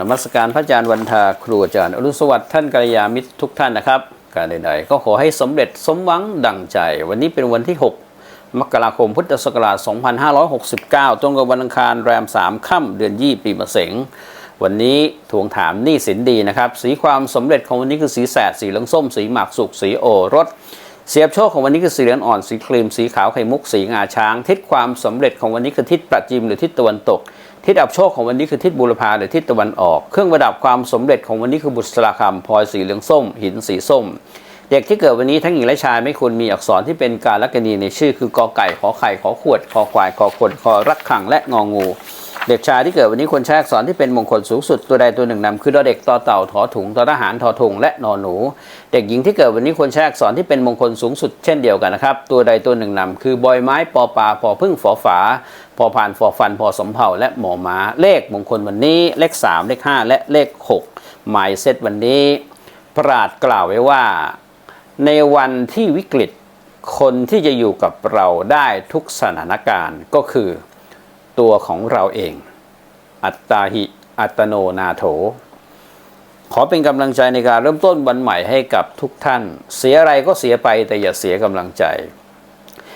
นมัสการพระอาจารย์วันทาครูอาจารย์อรุณสวัสดิ์ท่านกัลยาณมิตรทุกท่านนะครับ การใดๆก็ขอให้สำเร็จสมหวังดังใจ วันนี้เป็นวันที่ 6 มกราคมพุทธศักราช 2569 ตรงกับวันอังคารแรม 3 ค่ำเดือนยี่ปีมะเสงวันนี้ทวงถามหนี้สินดีนะครับ สีความสำเร็จของวันนี้คือสีแสดสีเหลืองส้ม สีหมากสุกสีโอรสเสียบโชคของวันนี้คือสีเหลืองอ่อนสีครีมสีขาวไข่มุกสีงาช้าง ทิศความสำเร็จของวันนี้คือทิศประจิมหรือทิศตะวันตก ทิศอับโชคของวันนี้คือทิศบุรพาหรือทิศตะวันออก เครื่องประดับความสำเร็จของวันนี้คือบุษราคำพลอยสีเหลืองส้ม หินสีส้ม เด็กที่เกิดวันนี้ทั้งหญิงและชายไม่ควรมีอักษรที่เป็นการลักณีในชื่อ คือกอไก่ขอไข่ขอขวดคอควายคอคนคอรักขังและงองู เด็กชายที่เกิดวันนี้ควรใช้อักษรที่เป็นมงคลสูงสุดตัวใดตัวหนึ่งนำคือดอเด็กต่อเต่าถอถุงทอทหารทอทงและนอหนู เด็กหญิงที่เกิดวันนี้ควรใช้อักษรที่เป็นมงคลสูงสุดเช่นเดียวกันนะครับตัวใดตัวหนึ่งนำคือบอยไม้ปอปลาพอพึ่งฝอฝา พอผ่านฟอฟันพอสมเผาและหมอม้าเลขมงคลวันนี้เลข 3 เลข 5 และเลข 6 หมายเซตวันนี้ ปราดกล่าวไว้ว่า ในวันที่วิกฤตคนที่จะอยู่กับเราได้ทุกสถานการณ์ก็คือตัวของเราเอง อัตตาหิอัตโนนาโถ ขอเป็นกำลังใจในการเริ่มต้นวันใหม่ให้กับทุกท่าน เสียอะไรก็เสียไปแต่อย่าเสียกำลังใจ